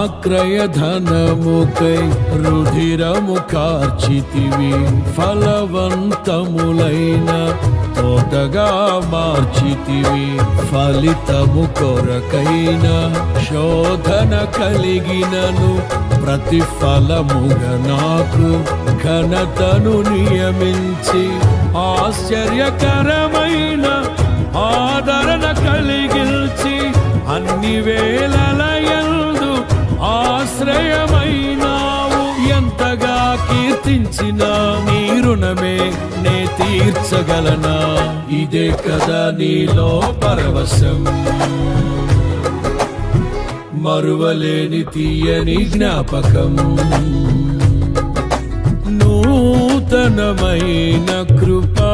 నా క్రయధనముకై రుధిరము కార్చితివి ఫలవంతములైన తోటగా మార్చితివి ఫలితము కొరకైన శోధన కలిగినను ప్రతిఫలముగా నాకు ఘనతను నియమించి ఆశ్చర్యకరమైన ఆదరణ కలిగిల్చి అన్ని వేళలై కీర్తించిన నీ రుణమే నే తీర్చగలనా? ఇదే కదా నీలో పరవశం. మరువలేని తీయని జ్ఞాపకం. నూతనమైన కృపా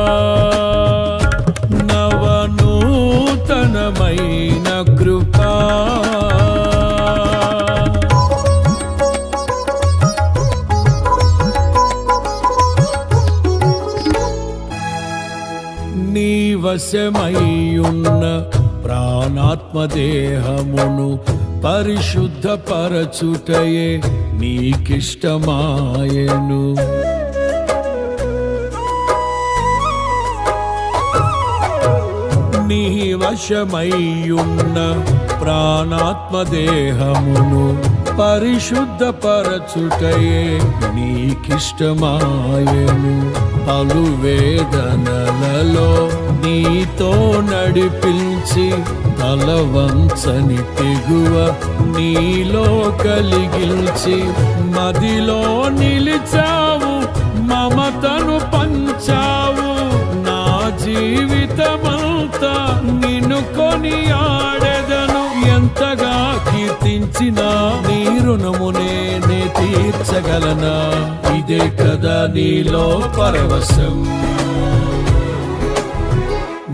నవనూతనమైన కృపా వశమయ్యున్న ప్రాణాత్మదేహమును పరిశుద్ధపరచుటయే నీకిష్టమాయను. నీ వశమయ్యున్న ప్రాణాత్మదేహమును పరిశుద్ధపరచుటయే నీకిష్టమాయను. పలు వేదనలలో నీతో నడిపించి తలవంచని తెగువ నీలో కలిగిల్చి మదిలో నిలిచావు మమతను పంచావు. నా జీవితమంతా నిన్ను కొని ఆడెదను ఎంతగా కీర్తించిన నీ రుణము నేనే తీర్చగలనా? ఇదే కదా నీలో పరవశం.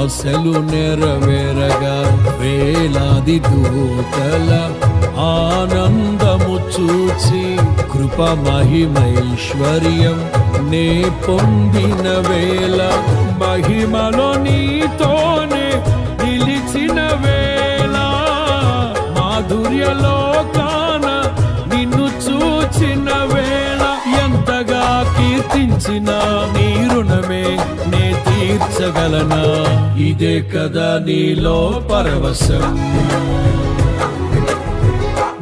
ఆశలు నెరవేరగా వేలాది దూతల ఆనందము చూచి కృప మహిమైశ్వర్యం నే పొందిన వేళ మహిమలో నీతో తీర్చిన నీ రుణమే నే తీర్చగలనా? ఇదే కదా నీలో పరవశం.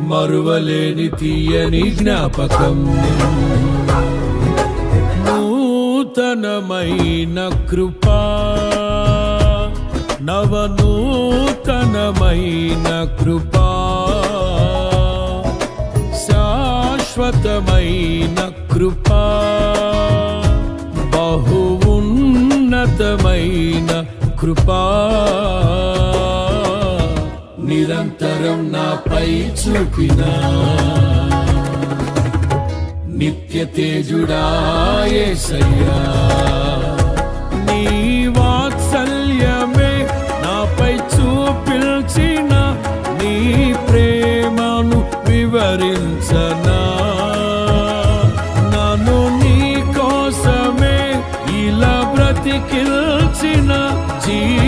మరువలేని తీయని జ్ఞాపకం. నూతనమైన కృపా. నవనూతనమైన కృపా. శాశ్వతమైన కృపా. నిరంతరం నాపై చూపినా. నిత్య తేజుడాయేసయ్యా నీ వాత్సల్యమే నాపై చూపిల్చిన నీ ప్రేమను వివరించనా. నన్ను నీ కోసమే ఇలా బ్రతికిల్చిన జీవాధిపతి